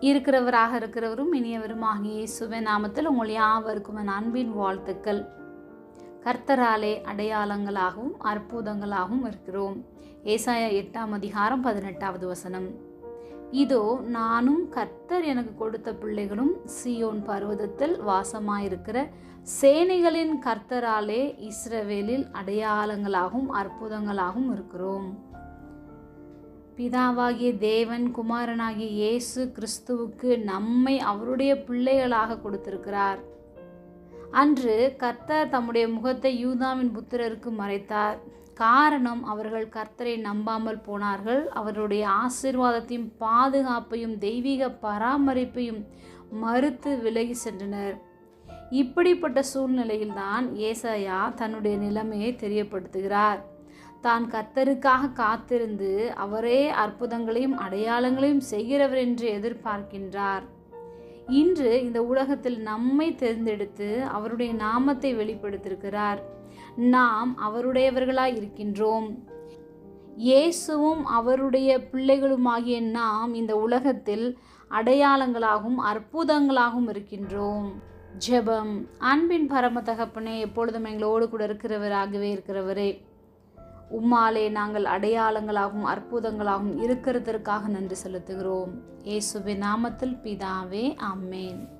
இருக்கிறவராக இருக்கிறவரும் இனியவரும் ஆகிய இயேசுவே நாமத்தில் உங்கள் யாவருக்கும் என் அன்பின் வாழ்த்துக்கள். கர்த்தராலே அடையாளங்களாகவும் அற்புதங்களாகவும் இருக்கிறோம். ஏசாயா எட்டாம் அதிகாரம் பதினெட்டாவது வசனம். இதோ நானும் கர்த்தர் எனக்கு கொடுத்த பிள்ளைகளும் சியோன் பர்வதத்தில் வாசமாயிருக்கிற சேனைகளின் கர்த்தராலே இஸ்ரவேலில் அடையாளங்களாகவும் அற்புதங்களாகவும் இருக்கிறோம். பிதாவாகிய தேவன் குமாரனாகிய இயேசு கிறிஸ்துவுக்கு நம்மை அவருடைய பிள்ளைகளாக கொடுத்திருக்கிறார். அன்று கர்த்தர் தம்முடைய முகத்தை யூதாவின் புத்திரருக்கு மறைத்தார். காரணம் அவர்கள் கர்த்தரை நம்பாமல் போனார்கள். அவருடைய ஆசீர்வாதத்தையும் பாதுகாப்பையும் தெய்வீக பராமரிப்பையும் மறுத்து விலகி சென்றனர். இப்படிப்பட்ட சூழ்நிலையில்தான் ஏசாயா தன்னுடைய நிலைமையை தெரியப்படுத்துகிறார். தான் கர்த்தருக்காக காத்திருந்து அவரே அற்புதங்களையும் அடையாளங்களையும் செய்கிறவர் என்று எதிர்பார்க்கின்றார். இன்று இந்த உலகத்தில் நம்மை தேர்ந்தெடுத்து அவருடைய நாமத்தை வெளிப்படுத்தியிருக்கிறார். நாம் அவருடையவர்களாய் இருக்கின்றோம். இயேசுவும் அவருடைய பிள்ளைகளுமாகிய நாம் இந்த உலகத்தில் அடையாளங்களாகவும் அற்புதங்களாகவும் இருக்கின்றோம். ஜெபம். அன்பின் பரம தகப்பனே எப்பொழுதும் எங்களோடு கூட இருக்கிறவராகவே இருக்கிறவரே. உம்மாலே நாங்கள் அடையாளங்களாகவும் அற்புதங்களாகவும் இருக்கிறதற்காக நன்றி செலுத்துகிறோம். இயேசுவின் நாமத்தில் பிதாவே அம்மேன்